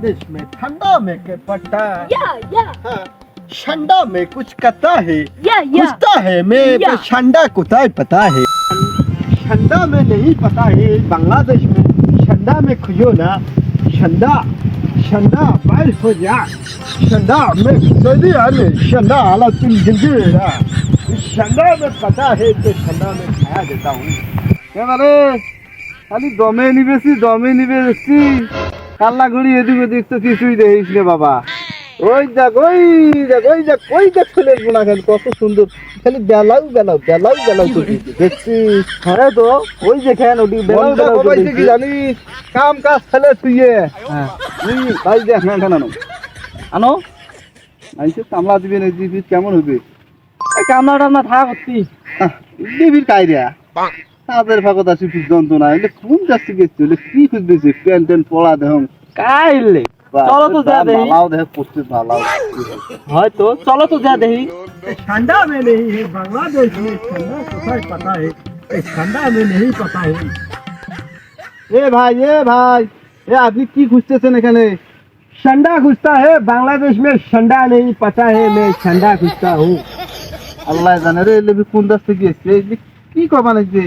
बारिश में ठंडा में के पट्टा। या या। हाँ, ठंडा में कुछ कता है। या या। कुछता है मैं पे ठंडा तो कुताय पता है। ठंडा में नहीं पता है बांग्लादेश में। ठंडा में खुजो ना। ठंडा ठंडा बारिश हो जा। ठंडा में सदी आने। ठंडा आला तुम ज़िंदगी रहा ठंडा में पता है तो ठंडा में खाया देता हूँ। क्या बोले खाली दमे नहीं बेसी दमे नहीं बेसी কাল্লা ঘড়ি এদিক ওদিক তো কিছুই দেখিস রে বাবা। ওই দেখ ওই দেখ ওই দেখ ওই দেখ ছেলের বোনা খালি কত সুন্দর। খালি বেলাও বেলাও বেলাও বেলাও করতেছে দেখছিস? হ্যাঁ তো ওই যে খেন ওটি বেলাও বেলাও কি জানিস? কাম কাজ ফেলে তুই হ্যাঁ। তুই ভাই দেখ না এখানে আনো আনো। আইসে কামলা দিবি না দিবি কেমন হবে এই কামলাটা না থাক করতি দিবির কাইরিয়া তাদের ফাঁকত আসি খুব যন্ত্রণা এলে কোন যাচ্ছে গেছে এলে কি খুঁজতেছে প্যান্ট ট্যান্ট পড়া দেহ কাইলে চলো তো যা দেখি ভালাও দেহ পড়তে ভালাও হয়তো চলো তো যা দেখি ठंडा में नहीं है बांग्लादेश में ठंडा कुताई पता है इस ठंडा में नहीं पता है এ ভাই এ ভাই এ আপনি কি খুঁজতেছেন এখানে ठंडा खुजता है बांग्लादेश में ठंडा नहीं पता है मैं ठंडा खुजता हूँ আল্লাহ জানে রে এলে কোন দেশ থেকে এসছে এই যে কি কবা নাকি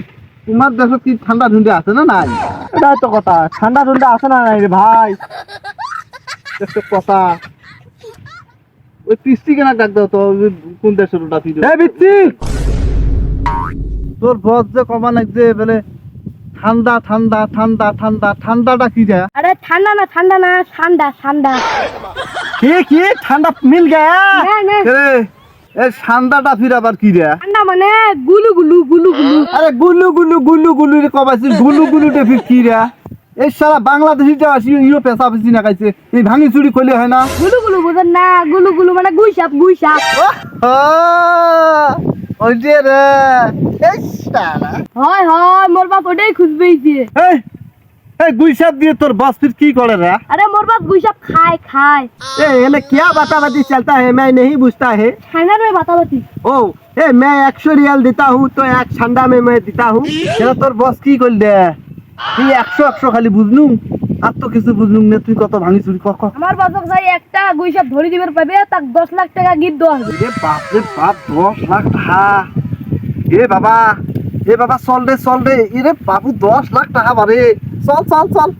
তোমার দেশত কি ঠান্ডা ঠুন্ডা আছে না নাই? এটাই তো কথা। ঠান্ডা ঠান্ডা আছে না নাই রে ভাই? কথা। ওই পিস্তি কেনা ডাক দাও তো? কোন দেশের ওটা ফিরে এ বিচ্ছি তোর বস যে কমা নাকি বলে ঠান্ডা ঠান্ডা ঠান্ডা ঠান্ডা ঠান্ডাটা কি যায়? আরে ঠান্ডা না ঠান্ডা না ঠান্ডা ঠান্ডা। কি কি? ঠান্ডা মিল গয়া না না। এই ঠান্ডাটা ফির আবার কি রে মানে গুলু গুলু গুলু গুলু আরে গুলু গুলু গুলু গুলু রে কবাইছি গুলু গুলু তে ফির কি রে এই সারা বাংলাদেশি যা আসি ইও পেশা পেশি না খাইছে এই ভাঙি চুরি কইলে হয় না গুলু গুলু বুঝেন না গুলু গুলু মানে গুইসাপ গুইসাপ ওই যে রে এই সারা হয় হয় মোর বাপ ওটাই খুঁজবেইছে এই এই গুইসাপ দিয়ে তোর বস ফির কি করে রে আরে মোর বাপ গুইসাপ খায় খায় ए ये क्या बाताबाती चलता है मैं नहीं बुझता है ঠান্ডার में বাতাবাতি ओ ए मैं एक सौ रियल देता हूँ तो एक ठंडा में मैं देता हूँ সেটা তোর বস কি করলে তুই একশো একশো খালি বুঝলু আর তো কিছু বুঝলু না তুই কত ভাঙি চুরি ক ক আমার বাপক ভাই একটা গুইসাপ ধরি দিবার পাবে তাক দশ লাখ টাকা গিফট দেওয়া হবে এ বাপ রে বাপ দশ লাখ টাকা এ বাবা এ বাবা চল রে চল রে এ রে বাবু দশ লাখ টাকা বারে চল চল চল